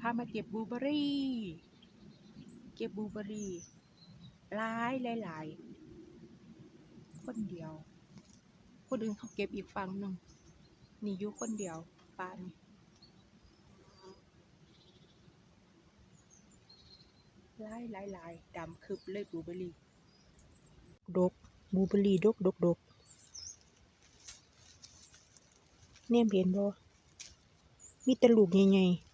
พามาเก็บบูเบอร์รี่ เก็บบูเบอร์รี่หลายหลายหลายคนเดียว คนอื่นเขาเก็บอีกฝั่งหนึ่งนี่อยู่คนเดียวป้านี่หลายหลายหลายดำคึบเลยบูเบอร์รี่ ดกบูเบอร์รี่ดกดกดกเนี่ยเห็นบ่มีแต่ลูกใหญ่ๆ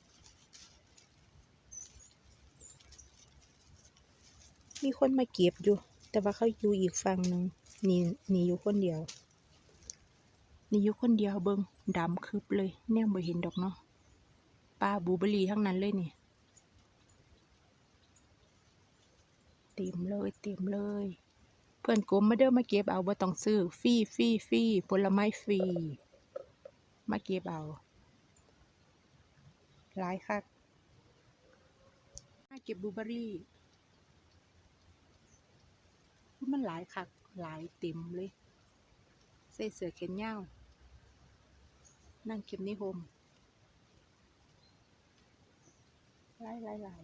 มีคนมาเก็บอยู่ แต่ว่าเขาอยู่อีกฝั่งหนึ่งนี่นี่อยู่คนเดียว นี่อยู่คนเดียวเบิงดำคึบเลยแน่บ่เห็นดอกเนาะปลาบูเบอรี่ทั้งนั้นเลยนี่เต็มเลยเต็มเลย เพื่อนกลมมาเด้อมาเก็บเอาบ่ต้องซื้อฟรีฟรีฟรีผลไม้ฟรีมาเก็บเอาหลายคักมาเก็บบูเบอรี่ มันหลายคักหลายเต็มเลยใส่เสื้อแขนยาวนั่งเก็บในโฮมหลายหลายหลาย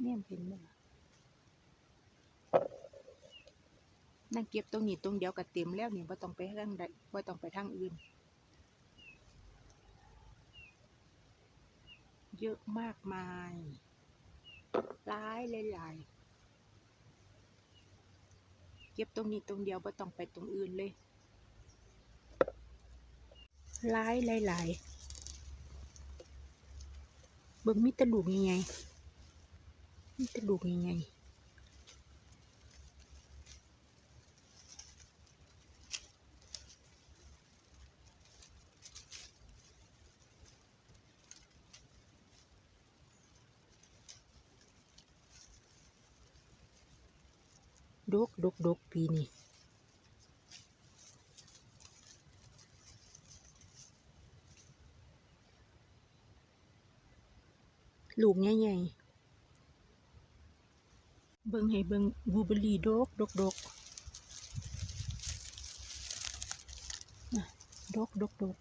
เนี่ยเห็นบ่ล่ะนั่งเก็บตรงนี้ตรงเดียวก็เต็มแล้วนี่บ่ต้องไปทางใดบ่ต้องไปทางอื่น เยอะมากมาย ร้ายหลายหลายเก็บตรงนี้ตรงเดียวบ่ต้องไปตรงอื่นเลย ร้ายหลายหลายเบิ่งมีต่ลูกยังไงมีต่ลูกยังไง ดกดกดกปีนี้ลูกใหญ่ๆเบิ่งให้เบิ่งบูเบอรี่ดกดกดกดกดกดก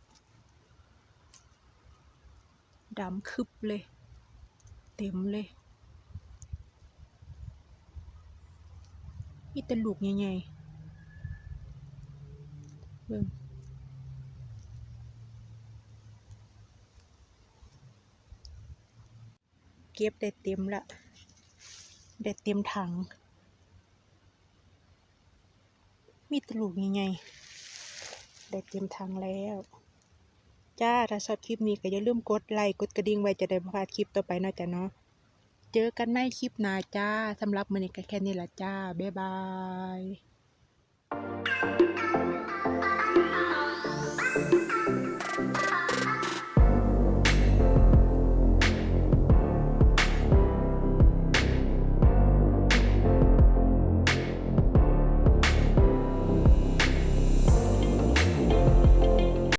ดำคึบเลย เต็มเลย มีแต่ลูกใหญ่ๆเบิ่งเก็บได้เต็มละได้เต็มถัง มีตลูกใหญ่ๆได้เต็มถังแล้ว จ้า ถ้าชอบคลิปนี้ก็อย่าลืมกดไลค์ กดกระดิ่งไว้จะได้ไม่พลาดคลิปต่อไปนะจ้ะเนาะ เจอกันในคลิปหน้าจ้าสำหรับมื้อนี้ก็แค่นี้ละจ้า บ๊ายบาย